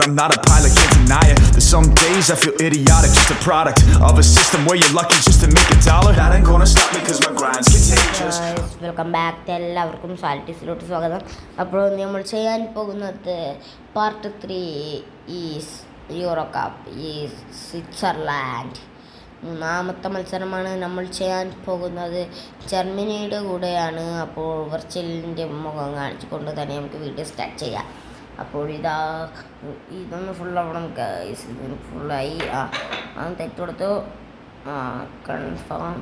I'm not a pilot, can't deny it. There's some days I feel idiotic, just a product of a system where you're lucky just to make a dollar. That ain't gonna stop me cause my grind's contagious. Welcome back എല്ലാവർക്കും സാലിറ്റീസിലോട്ട് സ്വാഗതം അപ്പോൾ നമ്മൾ ചെയ്യാൻ പോകുന്നത് part three is Euro cup ഈ Switzerland മൂന്നാമത്തെ മത്സരമാണ് നമ്മൾ ചെയ്യാൻ പോകുന്നത് ജർമ്മനിയുടെ കൂടെയാണ് അപ്പോൾ വെർച്വലിന്റെ മുഖം കാണിച്ചുകൊണ്ട് തന്നെ നമുക്ക് വീഡിയോ സ്റ്റാർട്ട് ചെയ്യാം അപ്പോൾ ഇതാ ഇതൊന്ന് ഫുള്ളാവണം ഗൈസ് ഇതിന് ഫുള്ളായി ആ അത് തെറ്റുകൊടുത്തു ആ കൺഫേം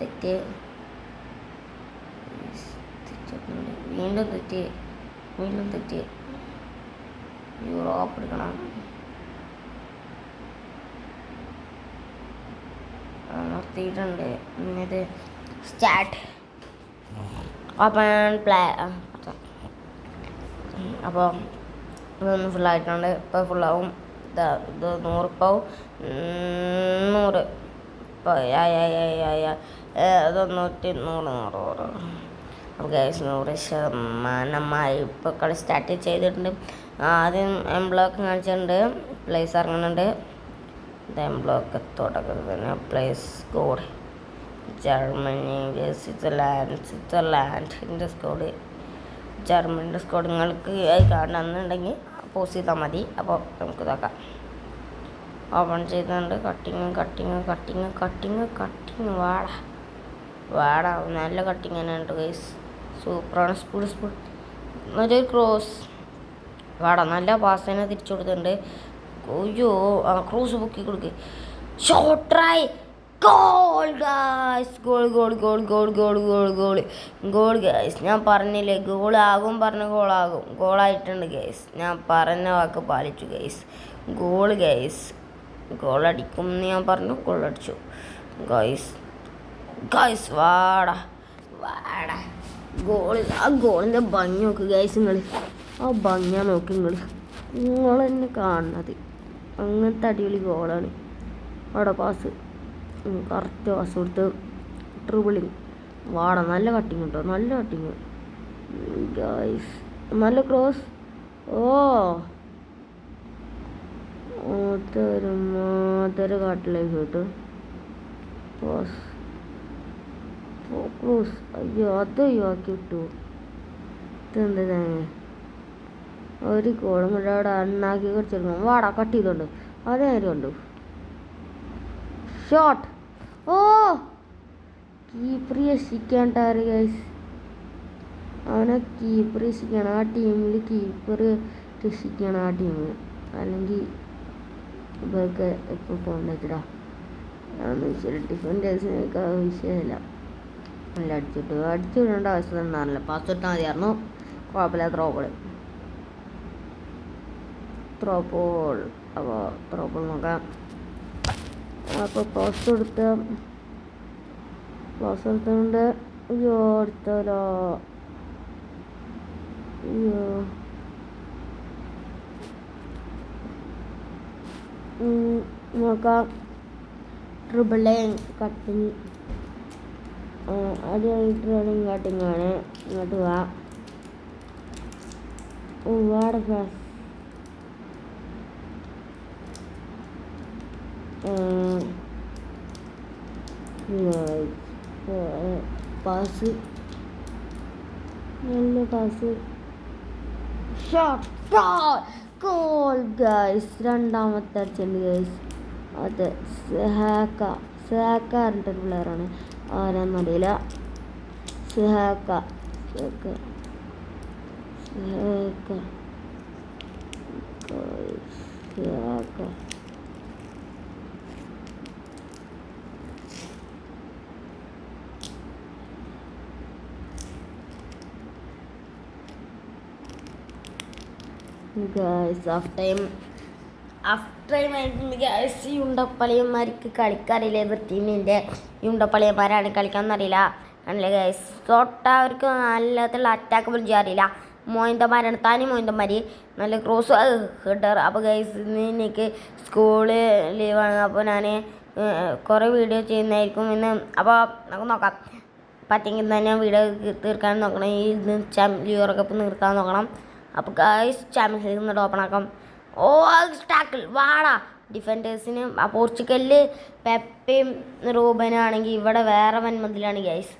തെറ്റ്. വീണ്ടും തെറ്റ്. വീണ്ടും തെറ്റ്. യൂറോപ്പ് എടുക്കണം. നിർത്തിയിട്ടുണ്ട്. ഇത് സ്റ്റാർട്ട് ഓപ്പൺ പ്ലേ അപ്പോൾ ഇതൊന്ന് ഫുള്ളായിട്ടുണ്ട് ഇപ്പോൾ ഫുള്ളാവും ഇത് ഇത് നൂറിപ്പാവും. നൂറ്. ഇപ്പോൾ അതൊന്നൂറ്റി നൂറ് നൂറ് നൂറ്. ഗൈസ് നൂറ് ശതമാനമായി ഇപ്പോൾ കളി സ്റ്റാർട്ട് ചെയ്തിട്ടുണ്ട്. ആദ്യം എം ബ്ലോക്ക് കാണിച്ചിട്ടുണ്ട്. പ്ലേസ് ഇറങ്ങുന്നുണ്ട്. ഇത് എം ബ്ലോക്ക് തുടക്കത്തിൽ പ്ലേസ് കോഡ് ജർമ്മനി സ്വിറ്റ്സർലാൻഡ് സ്വിറ്റ്സർലാൻഡിന്റെ സ്കോഡ് ജർമ്മനിയുടെ സ്കോഡ് നിങ്ങൾക്ക് അത് കാണണമെന്നുണ്ടെങ്കിൽ പോസ് ചെയ്താൽ മതി. അപ്പോൾ നമുക്ക് ഇതാക്കാം ഓപ്പൺ ചെയ്തുകൊണ്ട് cutting cutting cutting cutting cutting വാട. വാട. നല്ല കട്ടിങ് തന്നെ ഉണ്ട് ഗൈസ് സൂപ്പറാണ് സ്പീഡ് സ്പീഡ് ഒരു ക്രോസ് വാട. നല്ല പാസ് തന്നെ തിരിച്ചു കൊടുത്തിട്ടുണ്ട്. അയ്യോ ക്രോസ് പൊക്കി കൊടുക്കുക shot try goal guys goal goal goal goal goal goal goal goal guys ഞാൻ പറഞ്ഞില്ലേ ഗോളാകും പറഞ്ഞ് ഗോളാകും ഗോളായിട്ടുണ്ട് ഗൈസ് ഞാൻ പറഞ്ഞ വാക്ക് പാലിച്ചു ഗൈസ് ഗോൾ ഗൈസ് ഗോളടിക്കും എന്ന് ഞാൻ പറഞ്ഞു. ഗോളടിച്ചു ഗൈസ് ഗൈസ് വാടാ. വാടാ. ഗോൾ ആ ഗോളിന്റെ ഭംഗി നോക്ക് ഗൈസ് നിങ്ങൾ ആ ഭംഗിയാ നോക്ക് നിങ്ങൾ നിങ്ങൾ തന്നെ കാണുന്നത്. അങ്ങനത്തെ അടിപൊളി ഗോളാണ് അവിടെ പാസ് കറക്റ്റ് പാസ് കൊടുത്ത് ട്രിബിളിങ് വാട നല്ല കട്ടിങ് കേട്ടോ നല്ല കട്ടിങ് ഗൈസ് നല്ല ക്രോസ് ഓ. മാതര കാട്ടിലേക്ക് കേട്ടോ. ക്രോസ് അയ്യോ അത് ഒഴിവാക്കി വിട്ടു. ഇതെന്താ ഒരു കോളം കൂടെ അവിടെ അണ്ണാക്കി കുറച്ചെടുക്കണം വാടാ കട്ട് ചെയ്തോണ്ട്. അതേ കാര്യം ഉണ്ട് ഷോട്ട് ഓ കീപ്പർ രക്ഷിക്കാണ്ടാറ് ഗൈസ് അവനെ കീപ്പർ രക്ഷിക്കണം. ആ ടീമിൽ കീപ്പർ രക്ഷിക്കണം ആ ടീമിൽ അല്ലെങ്കിൽ ഇവർക്ക് എപ്പോൾ പോകണ്ടിടാ അതൊന്നും വിഷയമില്ല ഡിഫൻഡേഴ്സിനൊക്കെ വിഷയമില്ല അല്ല അടിച്ചിട്ട്. അടിച്ചു വിടേണ്ട ആവശ്യം ഉണ്ടായിരുന്നില്ല പാസ് ഇട്ടാൽ മതിയായിരുന്നു. കുഴപ്പമില്ല ത്രോ ബോൾ ത്രോ ബോൾ അപ്പോൾ ത്രോ ബോൾ നോക്കാം. അപ്പോൾ പോസ് കൊടുത്ത പോസ് കൊടുത്തുകൊണ്ട് അയ്യോ എടുത്തോലോ അയ്യോ. നോക്കാം. ട്രിപ്പിൾ ലൈൻ കട്ടിങ് അത് ട്രിപ്പിൾ കട്ടിങ് ആണ്. ഇങ്ങോട്ട് വാ. ഒരുപാട് ഫാസ് പാസ് നല്ല പാസ് ഗോൾ ഗൈസ് രണ്ടാമത്തെ അടിച്ചുണ്ട് ഗൈസ് അത് സെഹാക്ക. സെഹാക്ക പറഞ്ഞിട്ടൊരു പ്ലെയറാണ് ആരാന്നറിയില്ല സെഹാക്ക. സെഹാക്ക. സെഹാക്ക. സെഹാക്ക. Guys half time half time ആയിട്ട് ഗൈസ് ഈ ഉണ്ടപ്പളിയന്മാർക്ക് കളിക്കാറില്ല ഇവർ ടീമിന്റെ ഈ ഉണ്ടപ്പളിയന്മാരാണ് കളിക്കാമെന്നറിയില്ല അല്ലെ ഗൈസ് തൊട്ട അവർക്ക് നല്ലതുള്ള അറ്റാക്ക് പിടിച്ച് അറിയില്ല. മോയിന്തമാരാണ് തനി മോയിന്തമാർ നല്ല ക്രോസ് ഹെഡർ അപ്പോൾ ഗൈസ് എനിക്ക് സ്കൂൾ ലീവാണ് അപ്പോൾ ഞാൻ കുറേ വീഡിയോ ചെയ്യുന്നതായിരിക്കും ഇന്ന്. അപ്പോൾ നമുക്ക് നോക്കാം. പറ്റെങ്കിൽ തന്നെ വീഡിയോ തീർക്കാൻ നോക്കണം. ഈ ചാമ്പ്യൻ യൂറോ കപ്പ് നിർത്താൻ നോക്കണം. അപ്പോൾ ഗൈസ് ചാമ്പ്യൻസ് ലീഗ് എന്നിട്ട് ഓപ്പൺ ആക്കാം. ഓ ടാക്കിൾ വാടാ. ഡിഫൻഡേഴ്സിന് പോർച്ചുഗലിൽ പെപ്പയും റൂബനാണെങ്കിൽ ഇവിടെ വേറെ വൻമതിലാണ് ഗൈസ്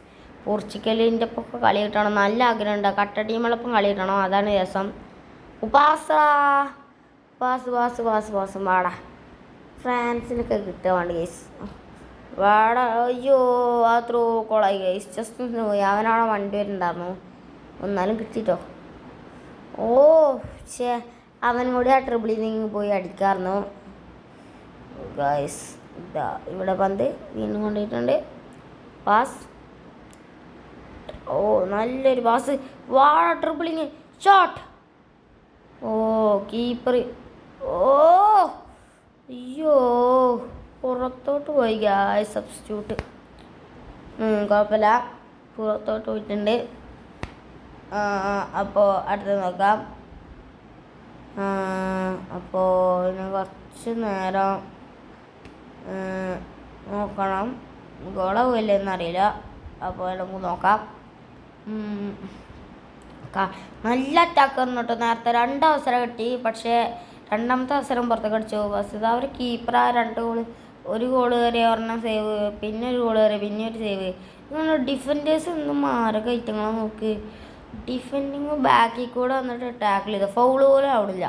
പോർച്ചുഗലിന്റെ ഒപ്പം കളി കിട്ടണം നല്ല ആഗ്രഹമുണ്ട്. കട്ട ടീമുകളൊപ്പം കളി കിട്ടണം അതാണ് രസം. ഉപാസ. പാസ് പാസ് പാസ് പാസ് വാടാ. ഫ്രാൻസിനൊക്കെ കിട്ടുവാണ് ഗൈസ് വാടാ. അയ്യോ ആ ത്രൂ കോളായി ഗൈസ് ജസ്റ്റ് പോയി അവനവിടെ വണ്ടി വരുന്നുണ്ടായിരുന്നു? ഒന്നാലും കിട്ടിട്ടോ? ഓ ഛേ. അവൻ കൂടി ആ ട്രിബിളിങ് പോയി അടിക്കാറുന്നു ഗൈസ് ഇതാ ഇവിടെ പന്ത് വീണ്ടും കൊണ്ടുപോയിട്ടുണ്ട് പാസ് ഓ നല്ലൊരു പാസ് വാഴ ട്രിബിളിങ് ഷോട്ട് ഓ കീപ്പർ ഓ അയ്യോ പുറത്തോട്ട് പോയി ഗായ് സബ്സ്റ്റിറ്റ്യൂട്ട് കുഴപ്പമില്ല. പുറത്തോട്ട് പോയിട്ടുണ്ട്. അപ്പോൾ അടുത്ത് നോക്കാം. അപ്പോൾ കുറച്ച് നേരം നോക്കണം. ഗോളാവില്ല എന്നറിയില്ല അപ്പോൾ നമുക്ക് നോക്കാം. നല്ല അറ്റാക്ക് വന്നിട്ട് നേരത്തെ രണ്ട് അവസരം കിട്ടി. പക്ഷേ രണ്ടാമത്തെ അവസരം പുറത്തേക്ക് അടിച്ചു. വസ്തുത അവർ കീപ്പർ ആ രണ്ട് ഗോൾ ഒരു ഗോൾ കയറി ഒരെണ്ണം സേവ് പിന്നെ ഒരു ഗോൾ കയറി പിന്നെ ഒരു സേവ് ഇങ്ങനെ ഡിഫൻഡേഴ്സ് ഒന്നും മാറുക ഐറ്റങ്ങളെ നോക്ക്? ഡിഫൻഡിങ് ബാക്കിൽ കൂടെ വന്നിട്ട് ടാക്കിൾ ചെയ്ത്. ഫൗൾ പോലും ആവിടില്ല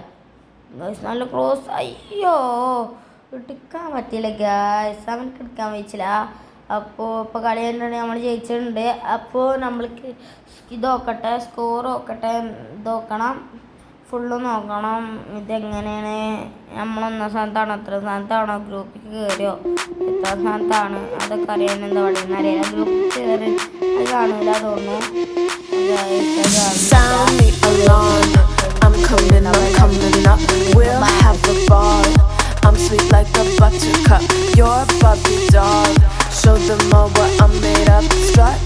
ഗൈസ് നല്ല ക്രോസ് അയ്യോ എടുക്കാൻ പറ്റിയില്ല ഗായ്സ് അവനക്ക് എടുക്കാൻ വെച്ചില്ല അപ്പോൾ ഇപ്പോൾ കളി തന്നെയാണ് നമ്മൾ ജയിച്ചിട്ടുണ്ട്. അപ്പോൾ നമ്മൾക്ക് ഇത് നോക്കട്ടെ സ്കോർ നോക്കട്ടെ നോക്കണം ഫുള്ള് നോക്കണം. ഇതെങ്ങനെയാണ്? നമ്മളൊന്നാം സ്ഥാനത്താണോ? എത്ര സ്ഥാനത്താണോ? ഗ്രൂപ്പിൽ കയറിയോ എത്ര സ്ഥാനത്താണ്? അതൊക്കെ അറിയാൻ എന്താ പറയുന്നത് അറിയാം ഗ്രൂപ്പിൽ കയറി അത് കാണൂല തോന്നുന്നു. Sound the alarm. I'm coming, I'm coming up. We'll have a ball. I'm sweet like a buttercup. A Barbie doll. Show them all what I'm made of. Strut